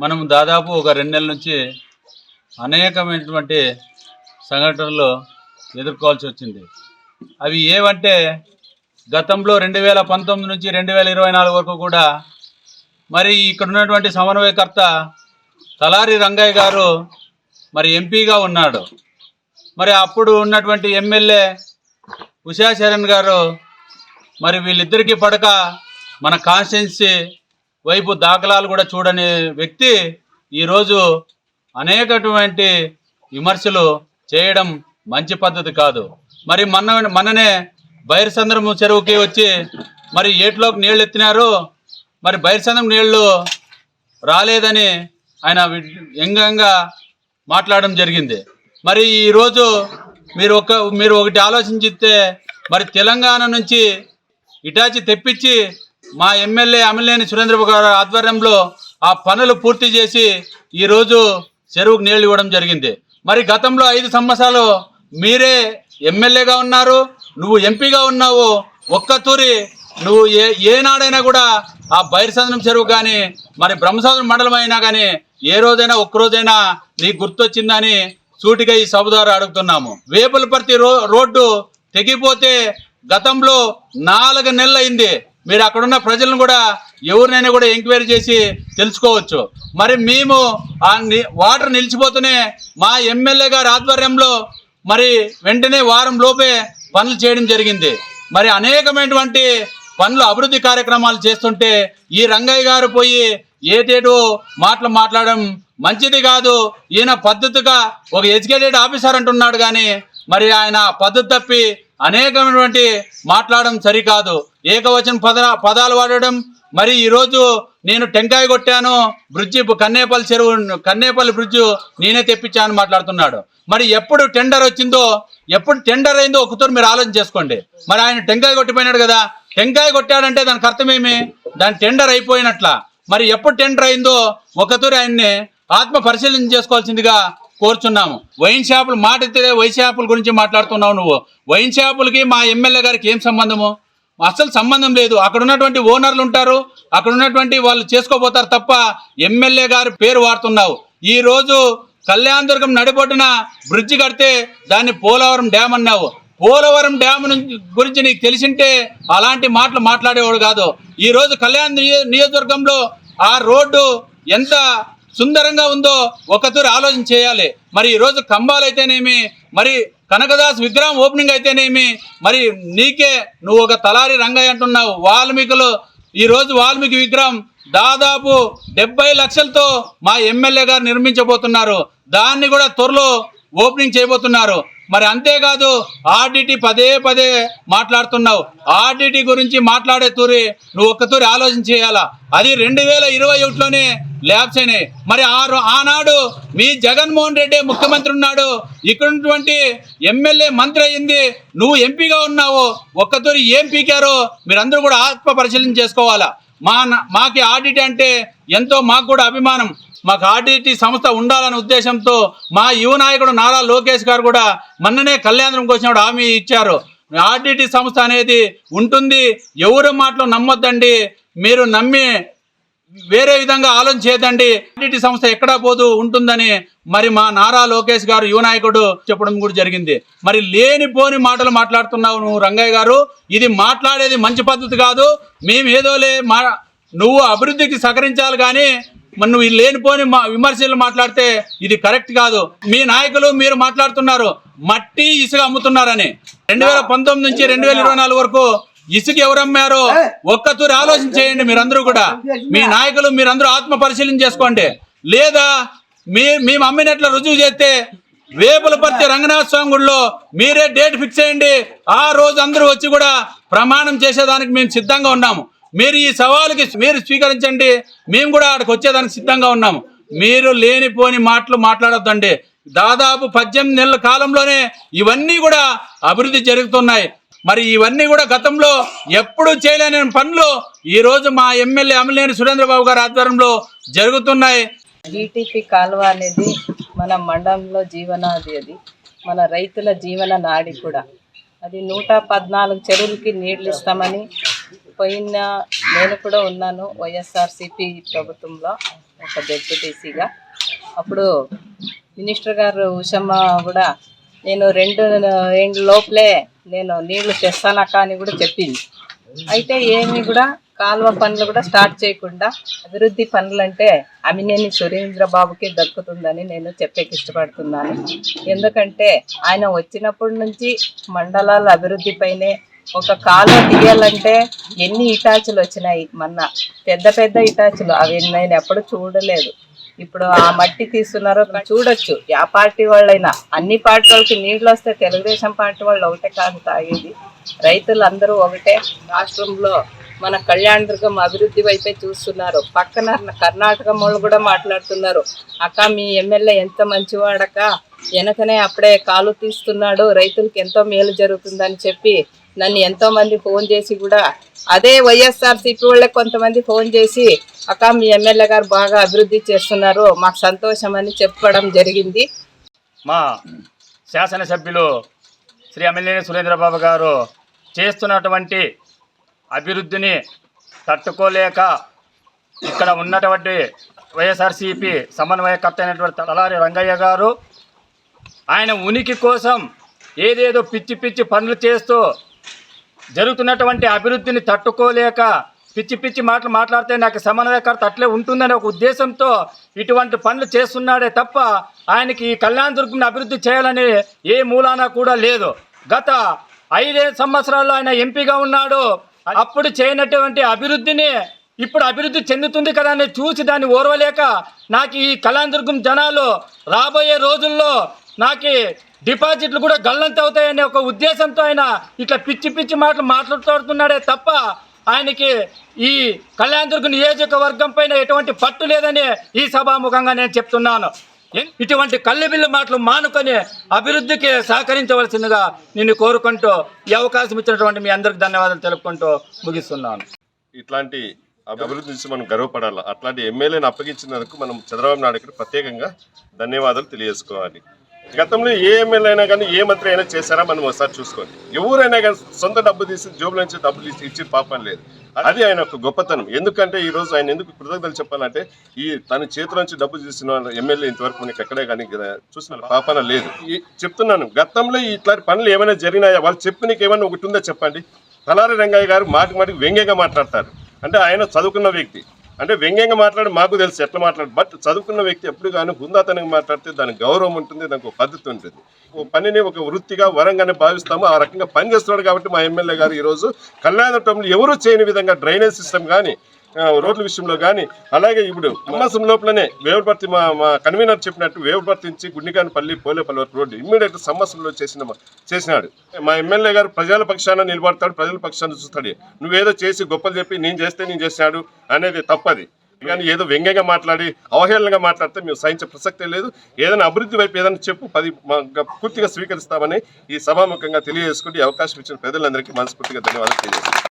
మనం దాదాపు ఒక రెండు నెలల నుంచి అనేకమైనటువంటి సంఘటనలు ఎదుర్కోవాల్సి వచ్చింది. అవి ఏవంటే గతంలో రెండు వేల పంతొమ్మిది నుంచి రెండు వేల ఇరవై నాలుగు వరకు కూడా మరి ఇక్కడ ఉన్నటువంటి సమన్వయకర్త తలారి రంగయ్య గారు మరి ఎంపీగా ఉన్నాడు. మరి అప్పుడు ఉన్నటువంటి ఎమ్మెల్యే ఉషా చరణ్ గారు మరి వీళ్ళిద్దరికీ పడక మన కాన్స్టిట్యున్సీ వైపు దాఖలాలు కూడా చూడని వ్యక్తి ఈరోజు అనేకటువంటి విమర్శలు చేయడం మంచి పద్ధతి కాదు. మరి మన మొన్ననే బైరసంద్రం చెరువుకి వచ్చి మరి ఏట్లోకి నీళ్ళు ఎత్తినారు. మరి బైరసంద్రం నీళ్ళు రాలేదని ఆయన వ్యంగంగా మాట్లాడడం జరిగింది. మరి ఈరోజు మీరు ఒక మీరు ఒకటి ఆలోచించితే మరి తెలంగాణ నుంచి ఇటాచి తెప్పించి మా ఎమ్మెల్యే అమలేని సురేంద్రబాబు గారి ఆధ్వర్యంలో ఆ పనులు పూర్తి చేసి ఈరోజు చెరువుకు నీళ్ళు ఇవ్వడం జరిగింది. మరి గతంలో ఐదు సంవత్సరాలు మీరే ఎమ్మెల్యేగా ఉన్నారు నువ్వు ఎంపీగా ఉన్నావు ఒక్క తూరి నువ్వు ఏ ఏనాడైనా కూడా ఆ బైరసంద్రం చెరువు కానీ మరి బ్రహ్మసముద్రం మండలం అయినా కానీ ఏ రోజైనా ఒక్క రోజైనా నీకు గుర్తొచ్చిందని సూటిగా ఈ సభ ద్వారా అడుగుతున్నాము. వేపులపర్తి రో రోడ్డు తెగిపోతే గతంలో నాలుగు నెలలు అయింది మీరు అక్కడున్న ప్రజలను కూడా ఎవరినైనా కూడా ఎంక్వైరీ చేసి తెలుసుకోవచ్చు. మరి మేము ఆ వాటర్ నిలిచిపోతూనే మా ఎమ్మెల్యే గారి ఆధ్వర్యంలో మరి వెంటనే వారం లోపే పనులు చేయడం జరిగింది. మరి అనేకమైనటువంటి పనులు అభివృద్ధి కార్యక్రమాలు చేస్తుంటే ఈ రంగయ్య గారు పోయి ఏటేటో మాటలు మాట్లాడడం మంచిది కాదు. ఈయన పద్ధతిగా ఒక ఎడ్యుకేటెడ్ ఆఫీసర్ అంటున్నాడు కానీ మరి ఆయన పద్ధతి తప్పి అనేకమైనటువంటి మాట్లాడడం సరికాదు. ఏకవచన పద పదాలు వాడడం. మరి ఈరోజు నేను టెంకాయ కొట్టాను బ్రిడ్జి కన్నేపల్లి చెరువు కన్నేపల్లి బ్రిడ్జ్ నేనే తెప్పించాను మాట్లాడుతున్నాడు. మరి ఎప్పుడు టెండర్ వచ్చిందో ఎప్పుడు టెండర్ అయిందో ఒకతూరు మీరు ఆలోచన చేసుకోండి. మరి ఆయన టెంకాయ కొట్టిపోయినాడు కదా టెంకాయ కొట్టాడంటే దానికి అర్థమేమి దాని టెండర్ అయిపోయినట్ల. మరి ఎప్పుడు టెండర్ అయిందో ఒకతూరి ఆయన్ని ఆత్మ పరిశీలన చేసుకోవాల్సిందిగా కోరుచున్నాము. వైన్ షాపులు మాట ఎత్తితే వైన్ షాపుల గురించి మాట్లాడుతున్నావు నువ్వు. వైన్ షాపులకి మా ఎమ్మెల్యే గారికి ఏం సంబంధము? అసలు సంబంధం లేదు. అక్కడ ఉన్నటువంటి ఓనర్లు ఉంటారు. అక్కడ ఉన్నటువంటి వాళ్ళు చేసుకోబోతారు తప్ప ఎమ్మెల్యే గారి పేరు వాడుతున్నావు. ఈరోజు కళ్యాణదుర్గం కళ్యాణ దుర్గం నడిబొడ్డున బ్రిడ్జి కడితే దాన్ని పోలవరం డ్యామ్ అన్నావు. పోలవరం డ్యామ్ గురించి నీకు తెలిసింటే అలాంటి మాటలు మాట్లాడేవాడు కాదు. ఈరోజు కళ్యాణ్ నియో- నియోజకవర్గంలో ఆ రోడ్డు ఎంత సుందరంగా ఉందో ఒకతూరి ఆలోచన చేయాలి. మరి ఈరోజు కంబాలైతేనేమి అయితేనేమి మరి కనకదాస్ విగ్రహం ఓపెనింగ్ అయితేనేమి మరి నీకే నువ్వు ఒక తలారి రంగయ్య అంటున్నావు. వాల్మీకులు ఈరోజు వాల్మీకి విగ్రహం దాదాపు డెబ్బై లక్షలతో మా ఎమ్మెల్యే గారు నిర్మించబోతున్నారు. దాన్ని కూడా త్వరలో ఓపెనింగ్ చేయబోతున్నారు. మరి అంతేకాదు ఆర్డిటి పదే పదే మాట్లాడుతున్నావు. ఆర్డిటి గురించి మాట్లాడే తూరి నువ్వు ఒక్కతూరి ఆలోచన చేయాలా? అది రెండు వేల ఇరవై ఒకటిలోనే ల్యాబ్స్ అయినాయి. మరి ఆ ఆనాడు మీ జగన్మోహన్ రెడ్డి ముఖ్యమంత్రి ఉన్నాడు. ఇక్కడ ఉన్నటువంటి ఎమ్మెల్యే మంత్రి అయింది. నువ్వు ఎంపీగా ఉన్నావు. ఒక్కతూరి ఏం పీకారో మీరందరూ కూడా ఆత్మ పరిశీలన చేసుకోవాలా? మా న- మాకి ఆడిట్ అంటే ఎంతో మాకు కూడా అభిమానం. మాకు ఆర్డిటి సంస్థ ఉండాలనే ఉద్దేశంతో మా యువ నాయకుడు నారా లోకేష్ గారు కూడా మొన్ననే కళ్యాణంకి వచ్చినప్పుడు హామీ ఇచ్చారు. ఆర్డిటి సంస్థ అనేది ఉంటుంది. ఎవరి మాటలు నమ్మొద్దండి. మీరు నమ్మి వేరే విధంగా ఆలోచన చేయదండి సంస్థ ఎక్కడా పోదు ఉంటుందని మరి మా నారా లోకేష్ గారు యువ నాయకుడు చెప్పడం కూడా జరిగింది. మరి లేనిపోని మాటలు మాట్లాడుతున్నావు నువ్వు రంగయ్య గారు. ఇది మాట్లాడేది మంచి పద్ధతి కాదు. మేము ఏదోలే మా నువ్వు అభివృద్ధికి సహకరించాలి కానీ మరి నువ్వు లేనిపోని మా విమర్శలు మాట్లాడితే ఇది కరెక్ట్ కాదు. మీ నాయకులు మీరు మాట్లాడుతున్నారు. మట్టి ఇసుక అమ్ముతున్నారని. రెండు వేల పంతొమ్మిది నుంచి రెండు వేల ఇరవై నాలుగు వరకు ఇసుక ఎవరు అమ్మారో ఒక్కతూరి ఆలోచన చేయండి మీరందరూ కూడా. మీ నాయకులు మీరందరూ ఆత్మ పరిశీలన చేసుకోండి. లేదా మీ మేము అమ్మినట్లు రుజువు చేస్తే వేపులపర్తి రంగనాథ స్వామి గుడిలో మీరే డేట్ ఫిక్స్ చేయండి. ఆ రోజు అందరూ వచ్చి కూడా ప్రమాణం చేసేదానికి మేము సిద్ధంగా ఉన్నాము. మీరు ఈ సవాలుకి మీరు స్వీకరించండి. మేము కూడా అక్కడికి వచ్చేదానికి సిద్ధంగా ఉన్నాము. మీరు లేనిపోని మాటలు మాట్లాడొద్దండి. దాదాపు పద్దెనిమిది నెలల కాలంలోనే ఇవన్నీ కూడా అభివృద్ధి జరుగుతున్నాయి. మరి ఇవన్నీ కూడా గతంలో ఎప్పుడు చేయలేని పనులు ఈ రోజు మా ఎమ్మెల్యే అమలేని సురేంద్రబాబు గారి ఆధ్వర్యంలో జరుగుతున్నాయి. జీటీపీ కాలువ అనేది మన మండలంలో జీవనాది అది. మన రైతుల జీవన నాడి కూడా. అది నూట పద్నాలుగు చెరువులకి నీళ్ళు ఇస్తామని పోయిన నేను కూడా ఉన్నాను వైఎస్ఆర్సిపి ప్రభుత్వంలో ఒక డెప్యూటీసీగా. అప్పుడు మినిస్టర్ గారు ఉషమ్మ కూడా నేను రెండు రెండు లోపలే నేను నీళ్ళు తెస్తానక్క అని కూడా చెప్పింది. అయితే ఏమి కూడా కాలువ పనులు కూడా స్టార్ట్ చేయకుండా అభివృద్ధి పనులు అంటే అమినేని సురేంద్రబాబుకి దక్కుతుందని నేను చెప్పేకి ఇష్టపడుతున్నాను. ఎందుకంటే ఆయన వచ్చినప్పటి నుంచి మండలాల అభివృద్ధిపైనే ఒక కాలువ తీయాలంటే ఎన్ని ఇటాచులు వచ్చినాయి? మొన్న పెద్ద పెద్ద ఇటాచులు అవి నేను ఎప్పుడు చూడలేదు. ఇప్పుడు ఆ మట్టి తీస్తున్నారో చూడొచ్చు. యా పార్టీ వాళ్ళైనా. అన్ని పార్టీ వాళ్ళకి నీళ్ళు వస్తే తెలుగుదేశం పార్టీ వాళ్ళు ఒకటే కాదు తాగేది. రైతులందరూ ఒకటే. రాష్ట్రంలో మన కళ్యాణ దుర్గం అభివృద్ధి వైపే చూస్తున్నారు. పక్కన కర్ణాటక వాళ్ళు కూడా మాట్లాడుతున్నారు. అక్క మీ ఎమ్మెల్యే ఎంత మంచివాడక వెనకనే అప్పుడే కాలు తీస్తున్నాడు. రైతులకు ఎంతో మేలు జరుగుతుందని చెప్పి నన్ను ఎంతో మంది ఫోన్ చేసి కూడా అదే వైఎస్ఆర్ వాళ్ళే కొంతమంది ఫోన్ చేసి అక్క మీ ఎమ్మెల్యే గారు బాగా అభివృద్ధి చేస్తున్నారు మాకు సంతోషం అని చెప్పడం జరిగింది. మా శాసనసభ్యులు శ్రీ ఎమ్మెల్యే సురేంద్రబాబు గారు చేస్తున్నటువంటి అభివృద్ధిని తట్టుకోలేక ఇక్కడ ఉన్నటువంటి వైఎస్ఆర్సీపీ సమన్వయకర్త అయినటువంటి తలారి రంగయ్య గారు ఆయన ఉనికి కోసం ఏదేదో పిచ్చి పిచ్చి పనులు చేస్తూ జరుగుతున్నటువంటి అభివృద్ధిని తట్టుకోలేక పిచ్చి పిచ్చి మాటలు మాట్లాడితే నాకు సమన్వయకర్త అట్లే ఉంటుందనే ఒక ఉద్దేశంతో ఇటువంటి పనులు చేస్తున్నాడే తప్ప ఆయనకి ఈ కళ్యాణ దుర్గం అభివృద్ధి చేయాలని ఏ మూలాన కూడా లేదు. గత ఐదే సంవత్సరాల్లో ఆయన ఎంపీగా ఉన్నాడు. అప్పుడు చేయనటువంటి అభివృద్ధిని ఇప్పుడు అభివృద్ధి చెందుతుంది కదా అని చూసి దాన్ని ఓర్వలేక నాకు ఈ కళ్యాణదుర్గం జనాలు రాబోయే రోజుల్లో నాకు డిపాజిట్లు కూడా గల్లంత అవుతాయనే ఒక ఉద్దేశంతో ఆయన ఇట్లా పిచ్చి పిచ్చి మాటలు మాట్లాడుతున్నాడే తప్ప ఆయనకి ఈ కళ్యాణదుర్గ నియోజకవర్గం పైన ఎటువంటి పట్టు లేదని ఈ సభాముఖంగా నేను చెప్తున్నాను. ఇటువంటి కళ్ళెబిల్లి మాటలు మానుకొని అభివృద్ధికి సహకరించవలసిందిగా నిన్ను కోరుకుంటూ ఈ అవకాశం ఇచ్చినటువంటి మీ అందరికి ధన్యవాదాలు తెలుపుకుంటూ ముగిస్తున్నాను. ఇట్లాంటి అభివృద్ధి నుంచి మనం గర్వపడాలి? అట్లాంటి ఎమ్మెల్యేని అప్పగించినందుకు మనం చంద్రబాబు నాయుడు ప్రత్యేకంగా ధన్యవాదాలు తెలియజేసుకోవాలి. గతంలో ఏ ఎమ్మెల్యే అయినా కానీ ఏ మంత్రి అయినా చేశారా? మనం ఒకసారి చూసుకోండి. ఎవరైనా కానీ సొంత డబ్బు తీసి జోబుల నుంచి డబ్బులు ఇచ్చి ఇచ్చి పాపం లేదు. అది ఆయన ఒక గొప్పతనం. ఎందుకంటే ఈ రోజు ఆయన ఎందుకు కృతజ్ఞతలు చెప్పాలంటే ఈ తన చేతుల నుంచి డబ్బు తీసిన ఎమ్మెల్యే ఇంతవరకు మనకి ఎక్కడే కానీ చూసిన పాపన లేదు. చెప్తున్నాను గతంలో ఇట్లాంటి పనులు ఏమైనా జరిగినాయా? వాళ్ళు చెప్పినకి ఏమైనా ఒకటి ఉందో చెప్పండి? తలారి రంగయ్య గారు మాటి మాటికి వ్యంగ్యంగా మాట్లాడతారు. అంటే ఆయన చదువుకున్న వ్యక్తి. అంటే వ్యంగ్యంగా మాట్లాడి మాకు తెలుసు ఎట్లా మాట్లాడు బట్ చదువుకున్న వ్యక్తి ఎప్పుడు కానీ హుందాతనంగా మాట్లాడితే దానికి గౌరవం ఉంటుంది దానికి ఒక పద్ధతి ఉంటుంది. ఒక పనిని ఒక వృత్తిగా వరంగానే భావిస్తాము. ఆ రకంగా పని చేస్తున్నాడు కాబట్టి మా ఎమ్మెల్యే గారు ఈరోజు కళ్యాణటంలో ఎవరూ చేయని విధంగా డ్రైనేజ్ సిస్టమ్ కానీ రోడ్ల విషయంలో కానీ అలాగే ఇప్పుడు అమ్మాసం లోపలనే వేవపర్తి మా మా కన్వీనర్ చెప్పినట్టు వేవపర్తి నుంచి గుండికానపల్లి పోలేపల్లి వరకు రోడ్డు ఇమ్మీడియట్ సంవత్సరంలో చేసిన చేసినాడు. మా ఎమ్మెల్యే గారు ప్రజల పక్షాన నిలబడతాడు ప్రజల పక్షాన చూస్తాడు. నువ్వేదో చేసి గొప్పలు చెప్పి నేను చేస్తే నేను చేసినాడు అనేది తప్పది. కానీ ఏదో వ్యంగ్యంగా మాట్లాడి అవహేళనగా మాట్లాడితే మేము సహించే ప్రసక్తే లేదు. ఏదైనా అభివృద్ధి వైపు ఏదైనా చెప్పు పది పూర్తిగా స్వీకరిస్తామని ఈ సభాముఖంగా తెలియజేసుకుంటే అవకాశం ఇచ్చిన ప్రజలందరికీ మనస్ఫూర్తిగా ధన్యవాదాలు తెలియజేస్తాను